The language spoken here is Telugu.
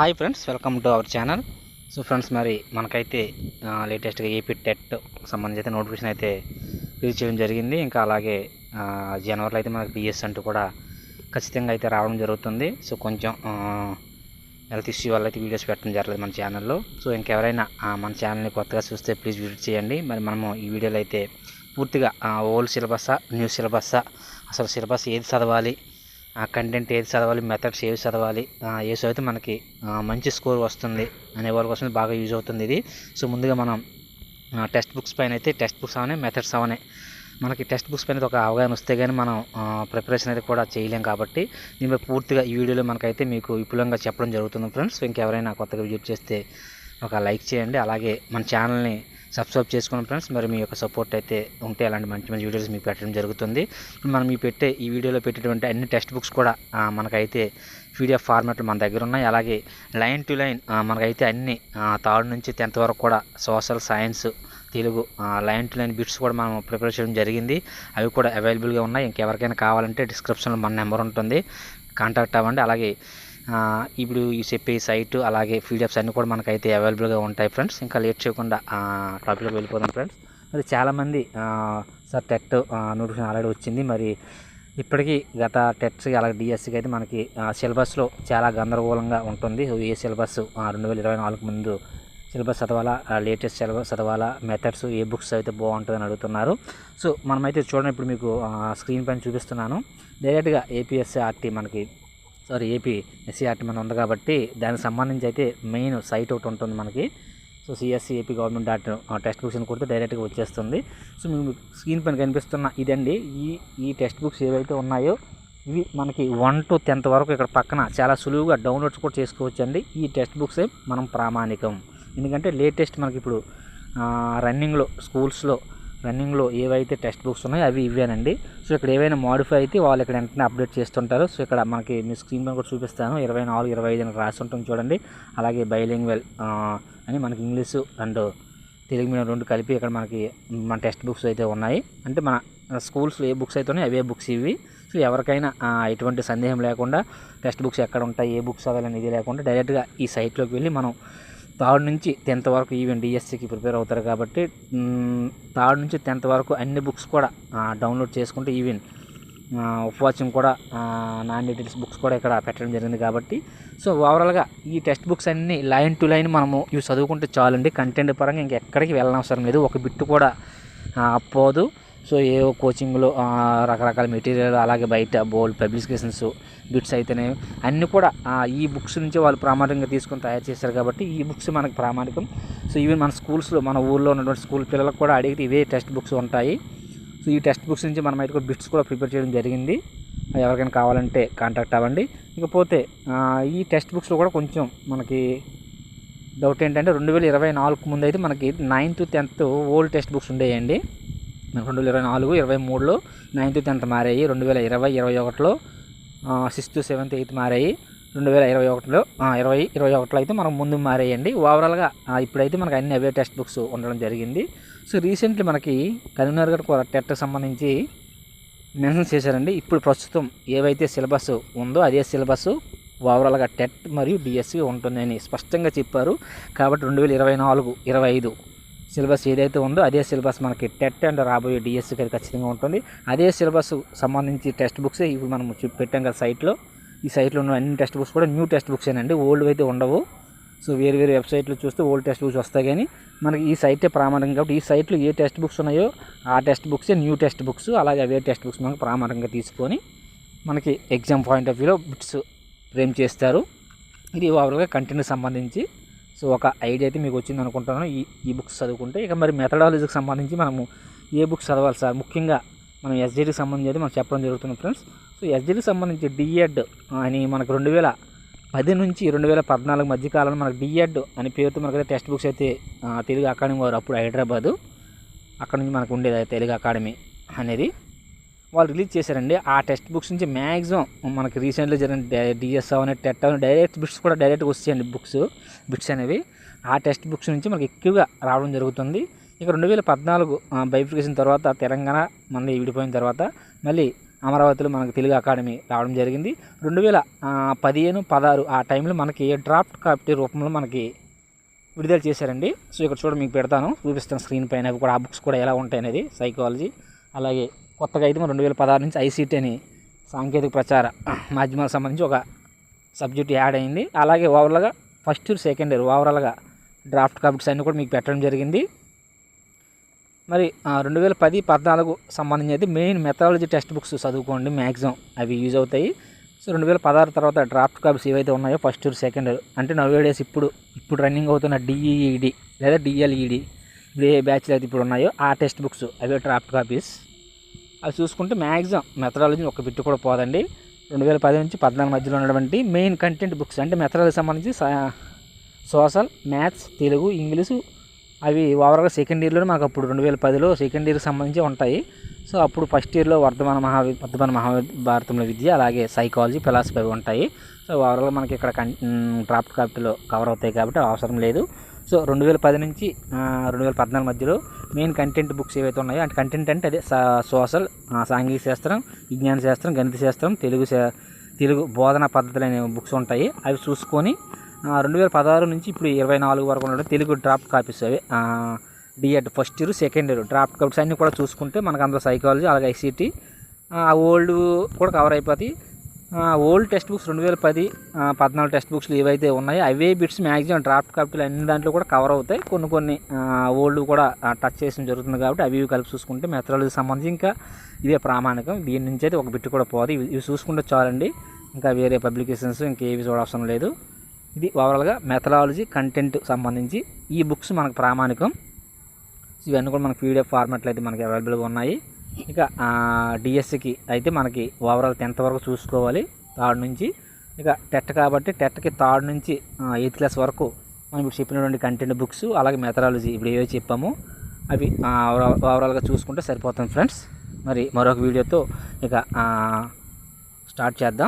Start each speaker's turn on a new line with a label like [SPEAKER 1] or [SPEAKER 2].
[SPEAKER 1] Hi friends welcome to our channel. So friends మరి మనకైతే లేటెస్ట్గా ఏపీ టెట్ సంబంధించి అయితే నోటిఫికేషన్ అయితే రిలీజ్ చేయడం జరిగింది. ఇంకా అలాగే జనవరిలో అయితే మనకి బిఎస్ అంటూ కూడా ఖచ్చితంగా అయితే రావడం జరుగుతుంది. సో కొంచెం హెల్త్ ఇష్యూ వల్ల అయితే వీడియోస్ పెట్టడం జరగలేదు మన ఛానల్లో. సో ఇంకెవరైనా మన ఛానల్ని కొత్తగా చూస్తే ప్లీజ్ విజిట్ చేయండి. మరి మనము ఈ వీడియోలో అయితే పూర్తిగా ఓల్డ్ సిలబస్సా న్యూ సిలబస్సా అసలు సిలబస్ ఏది చదవాలి ఆ కంటెంట్ ఏది చదవాలి మెథడ్స్ ఏవి చదవాలి ఏ చదివితే మనకి మంచి స్కోర్ వస్తుంది అనే వాళ్ళ కోసం బాగా యూజ్ అవుతుంది ఇది. సో ముందుగా మనం టెక్స్ట్ బుక్స్ పైన అయితే టెక్స్ట్ బుక్స్ అవనే మెథడ్స్ అవనే. మనకి టెక్స్ట్ బుక్స్ పైన ఒక అవగాహన వస్తే కానీ మనం ప్రిపరేషన్ అయితే కూడా చేయలేం కాబట్టి దీనిపై పూర్తిగా ఈ వీడియోలో మనకైతే మీకు విపులంగా చెప్పడం జరుగుతుంది ఫ్రెండ్స్ ఇంకెవరైనా కొత్తగా విజిట్ చేస్తే ఒక లైక్ చేయండి. అలాగే మన ఛానల్ని సబ్స్క్రైబ్ చేసుకున్న ఫ్రెండ్స్ మరి మీ యొక్క సపోర్ట్ అయితే ఉంటే అలాంటి మంచి మంచి వీడియోస్ మీకు పెట్టడం జరుగుతుంది. మనం ఈ పెట్టే ఈ వీడియోలో పెట్టేటువంటి అన్ని టెక్స్ట్ బుక్స్ కూడా మనకైతే పీడిఎఫ్ ఫార్మాట్లు మన దగ్గర ఉన్నాయి. అలాగే లైన్ టు లైన్ మనకైతే అన్ని థర్డ్ నుంచి టెన్త్ వరకు కూడా social science Telugu line to line bits కూడా మనం ప్రిపేర్ చేయడం జరిగింది. అవి కూడా అవైలబుల్గా ఉన్నాయి. ఇంకెవరికైనా కావాలంటే డిస్క్రిప్షన్లో మన నెంబర్ ఉంటుంది. కాంటాక్ట్ అవ్వండి. అలాగే ఇప్పుడు ఈ చెప్పే సైట్ అలాగే పీడిఎఫ్స్ అన్నీ కూడా మనకైతే అవైలబుల్గా ఉంటాయి ఫ్రెండ్స్ ఇంకా లేట్ చేయకుండా టాపిక్లోకి వెళ్ళిపోదాం ఫ్రెండ్స్ మరి చాలామంది సార్ టెట్ నోటిఫికేషన్ ఆల్రెడీ వచ్చింది. మరి ఇప్పటికీ గత టెట్స్కి అలాగే డిఎస్సికి అయితే మనకి సిలబస్లో చాలా గందరగోళంగా ఉంటుంది. ఏ సిలబస్ రెండు వేల ఇరవై నాలుగు ముందు సిలబస్ చదవాలా లేటెస్ట్ సిలబస్ చదవాలా మెథడ్స్ ఏ బుక్స్ అయితే బాగుంటుందని అడుగుతున్నారు. సో మనమైతే చూడండి ఇప్పుడు మీకు స్క్రీన్ పైన చూపిస్తున్నాను. డైరెక్ట్గా ఏపీఎస్ఆర్టీ మనకి సారీ ఏపీ ఎస్సీఆర్టీ మన ఉంది కాబట్టి దానికి సంబంధించి అయితే మెయిన్ సైట్ ఒకటి ఉంటుంది మనకి. So CSC AP government dot text books అని కొడితే డైరెక్ట్గా వచ్చేస్తుంది. సో మీకు స్క్రీన్ పైన కనిపిస్తున్న ఇదండి. ఈ ఈ టెక్స్ట్ బుక్స్ ఏవైతే ఉన్నాయో ఇవి మనకి వన్ టు టెన్త్ వరకు ఇక్కడ పక్కన చాలా సులువుగా డౌన్లోడ్స్ కూడా చేసుకోవచ్చు అండి ఈ టెక్స్ట్ బుక్సే మనం ప్రామాణికం. ఎందుకంటే లేటెస్ట్ మనకి ఇప్పుడు రన్నింగ్లో స్కూల్స్లో రన్నింగ్లో ఏవైతే టెక్స్ట్ బుక్స్ ఉన్నాయో అవి ఇవేనండి సో ఇక్కడ ఏవైనా మాడిఫై అయితే వాళ్ళు ఇక్కడ వెంటనే అప్డేట్ చేస్తుంటారు. సో ఇక్కడ మనకి మీ స్క్రీన్ పైన కూడా చూపిస్తాను. ఇరవై నాలుగు ఇరవై ఐదు అని రాసి ఉంటుంది చూడండి. అలాగే బైలింగ్వెల్ అని మనకి ఇంగ్లీషు అండ్ తెలుగు మీడియం రెండు కలిపి ఇక్కడ మనకి మన టెక్స్ట్ బుక్స్ అయితే ఉన్నాయి. అంటే మన స్కూల్స్లో ఏ బుక్స్ అయితే అవే బుక్స్ ఇవి. సో ఎవరికైనా ఎటువంటి సందేహం లేకుండా టెక్స్ట్ బుక్స్ ఎక్కడ ఉంటాయి ఏ బుక్స్ చదవాలని ఇది లేకుండా డైరెక్ట్గా ఈ సైట్లోకి వెళ్ళి మనం థర్డ్ నుంచి టెన్త్ వరకు ఈవెన్ డిఎస్సికి ప్రిపేర్ అవుతారు కాబట్టి థర్డ్ నుంచి టెన్త్ వరకు అన్ని బుక్స్ కూడా డౌన్లోడ్ చేసుకుంటే ఈవెన్ ఉపవాచం కూడా నాన్ డీటెయిల్స్ బుక్స్ కూడా ఇక్కడ పెట్టడం జరిగింది కాబట్టి సో ఓవరాల్గా ఈ టెక్స్ట్ బుక్స్ అన్నీ లైన్ టు లైన్ మనము ఇవి చదువుకుంటే చాలండి. కంటెంట్ పరంగా ఇంకెక్కడికి వెళ్ళనవసరం లేదు. ఒక బిట్టు కూడా పోదు. సో ఏ కోచింగ్లో రకరకాల మెటీరియల్ అలాగే బయట బోల్డ్ పబ్లికేషన్స్ బిట్స్ అయితేనే అన్నీ కూడా ఈ బుక్స్ నుంచి వాళ్ళు ప్రామాణికంగా తీసుకొని తయారు చేశారు కాబట్టి ఈ బుక్స్ మనకు ప్రామాణికం. సో ఈవెన్ మన స్కూల్స్లో మన ఊళ్ళో ఉన్నటువంటి స్కూల్ పిల్లలకు కూడా అడిగితే ఇవే టెక్స్ట్ బుక్స్ ఉంటాయి. సో ఈ టెక్స్ట్ బుక్స్ నుంచి మనం అయితే కూడా బిట్స్ కూడా ప్రిపేర్ చేయడం జరిగింది. ఎవరికైనా కావాలంటే కాంటాక్ట్ అవ్వండి. ఇకపోతే ఈ టెక్స్ట్ బుక్స్లో కూడా కొంచెం మనకి డౌట్ ఏంటంటే రెండు వేల ఇరవై నాలుగు ముందు అయితే మనకి ninth tenth old text books ఉండేయండి. రెండు వేల ఇరవై నాలుగు ఇరవై మూడులో నైన్త్ టెన్త్ మారాయి రెండు వేల ఇరవై ఇరవై ఒకటిలో సిక్స్త్ సెవెంత్ ఎయిత్ మారాయి. రెండు వేల ఇరవై ఒకటిలో ఇరవై ఇరవై ఒకటిలో అయితే మనకు ముందు మారాయండి. ఓవరాల్గా ఇప్పుడైతే మనకు అన్ని అవే టెక్స్ట్ బుక్స్ ఉండడం జరిగింది. సో రీసెంట్లీ మనకి కరీంనగర్ గారు కూడా టెట్ సంబంధించి మెన్షన్ చేశారండి. ఇప్పుడు ప్రస్తుతం ఏవైతే సిలబస్ ఉందో అదే సిలబస్ ఓవరాల్గా టెట్ మరియు డిఎస్సి ఉంటుందని స్పష్టంగా చెప్పారు. కాబట్టి రెండు వేల ఇరవై నాలుగు ఇరవై ఐదు సిలబస్ ఏదైతే ఉందో అదే సిలబస్ మనకి టెట్ అండ్ రాబోయే డిఎస్సి అది ఖచ్చితంగా ఉంటుంది. అదే సిలబస్ సంబంధించి టెక్స్ట్ బుక్స్ ఇవి మనం పెట్టాం కదా సైట్లో. ఈ సైట్లో ఉన్న అన్ని టెక్స్ట్ బుక్స్ కూడా న్యూ టెక్స్ట్ బుక్స్ అండి ఓల్డ్ అయితే ఉండవు. సో వేరు వేరు వెబ్సైట్లో చూస్తే ఓల్డ్ టెక్స్ట్ బుక్స్ వస్తాయి కానీ మనకి ఈ సైటే ప్రామాణికం కాబట్టి ఈ సైట్లో ఏ టెక్స్ట్ బుక్స్ ఉన్నాయో ఆ టెక్స్ట్ బుక్సే న్యూ టెక్స్ట్ బుక్స్ అలాగే అవే టెక్స్ట్ బుక్స్ మనకు ప్రామాణికంగా తీసుకొని మనకి ఎగ్జామ్ పాయింట్ ఆఫ్ వ్యూలో బిట్స్ ఫ్రేమ్ చేస్తారు. ఇది ఓవరాల్గా కంటెంట్ సంబంధించి సో ఒక ఐడియా అయితే మీకు వచ్చింది అనుకుంటున్నాను ఈ ఈ బుక్స్ చదువుకుంటే ఇక మరి మెథడాలజీకి సంబంధించి మనము ఏ బుక్స్ చదవాలి సార్? ముఖ్యంగా మనం ఎస్జీడికి సంబంధించి అయితే మనం చెప్పడం జరుగుతుంది ఫ్రెండ్స్. సో ఎస్జీడికి సంబంధించి డిఎడ్ అని మనకు రెండు వేల పది నుంచి రెండు వేల పద్నాలుగు మధ్య కాలంలో మనకు డిఎడ్ అని పేరుతో మనకైతే టెక్స్ట్ బుక్స్ అయితే తెలుగు అకాడమీ వారు అప్పుడు హైదరాబాదు. అక్కడ నుంచి మనకు ఉండేది తెలుగు అకాడమీ అనేది. వాళ్ళు రిలీజ్ చేశారండి. ఆ టెక్స్ట్ బుక్స్ నుంచి మ్యాక్సిమం మనకి రీసెంట్గా జరిగిన డిఎస్ అవని టెట్ అవని డైరెక్ట్ బిట్స్ కూడా డైరెక్ట్గా వచ్చాయండి బుక్స్ బిట్స్ అనేవి. ఆ టెక్స్ట్ బుక్స్ నుంచి మనకి ఎక్కువగా రావడం జరుగుతుంది. ఇక రెండు వేల పద్నాలుగు బైఫికేషన్ తర్వాత తెలంగాణ మళ్ళీ విడిపోయిన తర్వాత మళ్ళీ అమరావతిలో మనకు తెలుగు అకాడమీ రావడం జరిగింది. రెండు వేల పదిహేను పదహారు ఆ టైంలో మనకి డ్రాఫ్ట్ కాపీ రూపంలో మనకి విడుదల చేశారండి. సో ఇక్కడ చూడ మీకు పెడతాను. చూపిస్తాను స్క్రీన్ పైన కూడా. ఆ బుక్స్ కూడా ఎలా ఉంటాయి అనేది సైకాలజీ అలాగే కొత్తగా అయితే రెండు వేల పదహారు నుంచి ఐసీటీ అని సాంకేతిక ప్రచార మాధ్యమాలకు సంబంధించి ఒక సబ్జెక్ట్ యాడ్ అయింది. అలాగే ఓవరాల్గా ఫస్ట్ ఇయర్ సెకండ్ ఇయర్ ఓవరాల్గా డ్రాఫ్ట్ కాపీస్ అన్నీ కూడా మీకు పెట్టడం జరిగింది. మరి రెండు వేల పది పద్నాలుగు సంబంధించి అయితే మెయిన్ మెథడాలజీ టెక్స్ట్ బుక్స్ చదువుకోండి మ్యాక్సిమం అవి యూజ్ అవుతాయి. సో రెండు వేల పదహారు తర్వాత డ్రాఫ్ట్ కాపీస్ ఏవైతే ఉన్నాయో ఫస్ట్ ఇయర్ సెకండ్ ఇయర్ అంటే నవ్వే డేస్ ఇప్పుడు ఇప్పుడు రన్నింగ్ అవుతున్న డిఈఈడి లేదా డిఎల్ఈడి ఇప్పుడు ఏ బ్యాచ్లు అయితే ఇప్పుడు ఉన్నాయో ఆ టెక్స్ట్ బుక్స్ అవే డ్రాఫ్ట్ కాపీస్ అవి చూసుకుంటే మ్యాక్సిమం మెథడాలజీ ఒక బిట్టు కూడా పోదండి. రెండు వేల పది నుంచి పద్నాలుగు మధ్యలో ఉన్నటువంటి మెయిన్ కంటెంట్ బుక్స్ అంటే మెథడాలజీ సంబంధించి సోషల్ మ్యాథ్స్ తెలుగు ఇంగ్లీషు అవి ఓవరాల్గా సెకండ్ ఇయర్లో మాకు అప్పుడు రెండు వేల పదిలో సెకండ్ ఇయర్కి సంబంధించి ఉంటాయి. సో అప్పుడు ఫస్ట్ ఇయర్లో వర్ధమాన మహా వర్ధమాన మహాభారతంలో విద్య అలాగే సైకాలజీ ఫిలాసఫీ అవి ఉంటాయి. సో ఓవరాల్గా మనకి ఇక్కడ కన్ డ్రాఫ్ట్ కాపీలో కవర్ అవుతాయి కాబట్టి అవసరం లేదు. సో రెండు వేల పది నుంచి రెండు వేల పద్నాలుగు మధ్యలో మెయిన్ కంటెంట్ బుక్స్ ఏవైతే ఉన్నాయో అంటే కంటెంట్ అంటే అదే సోషల్ సాంఘిక శాస్త్రం విజ్ఞాన శాస్త్రం గణిత శాస్త్రం తెలుగు తెలుగు బోధనా పద్ధతులు అనే బుక్స్ ఉంటాయి. అవి చూసుకొని రెండు వేల పదహారు నుంచి ఇప్పుడు ఇరవై నాలుగు వరకు ఉన్న తెలుగు డ్రాప్ కాపీస్ అవి. DEd first year second year draft copies అన్నీ కూడా చూసుకుంటే మనకు అందులో సైకాలజీ అలాగే ఐసీటీ ఓల్డ్ కూడా కవర్ అయిపోతాయి. ఓల్డ్ టెక్స్ట్ బుక్స్ రెండు వేల పది పద్నాలుగు టెక్స్ట్ బుక్స్లు ఏవైతే ఉన్నాయో అవే బిట్స్ మ్యాక్సిమం డ్రాఫ్ట్ కాపీలు అన్ని దాంట్లో కూడా కవర్ అవుతాయి. కొన్ని కొన్ని ఓల్డ్ కూడా టచ్ చేసిన జరుగుతుంది కాబట్టి అవి కలిపి చూసుకుంటే మెథడాలజీ సంబంధించి ఇంకా ఇదే ప్రామాణికం. దీని నుంచి అయితే ఒక బిట్ కూడా పోదు. ఇవి చూసుకుంటే చాలండి. ఇంకా వేరే పబ్లికేషన్స్ ఇంకేవి చూడవసరం లేదు. ఇది ఓవరాల్గా మెథడాలజీ కంటెంట్ సంబంధించి ఈ బుక్స్ మనకు ప్రామాణికం. ఇవన్నీ కూడా మనకి పీడిఎఫ్ ఫార్మాట్లో అయితే మనకి అవైలబుల్గా ఉన్నాయి. ఇక డిఎస్సికి అయితే మనకి ఓవరాల్ టెన్త్ వరకు చూసుకోవాలి. థర్డ్ నుంచి ఇక టెట్ కాబట్టి టెట్కి థర్డ్ నుంచి ఎయిత్ క్లాస్ వరకు మనం ఇప్పుడు చెప్పినటువంటి కంటెంట్ బుక్స్ అలాగే మెథడాలజీ ఇప్పుడు ఏవో చెప్పాము అవి ఓవరాల్గా చూసుకుంటే సరిపోతుంది ఫ్రెండ్స్. మరి మరొక వీడియోతో ఇక స్టార్ట్ చేద్దాం.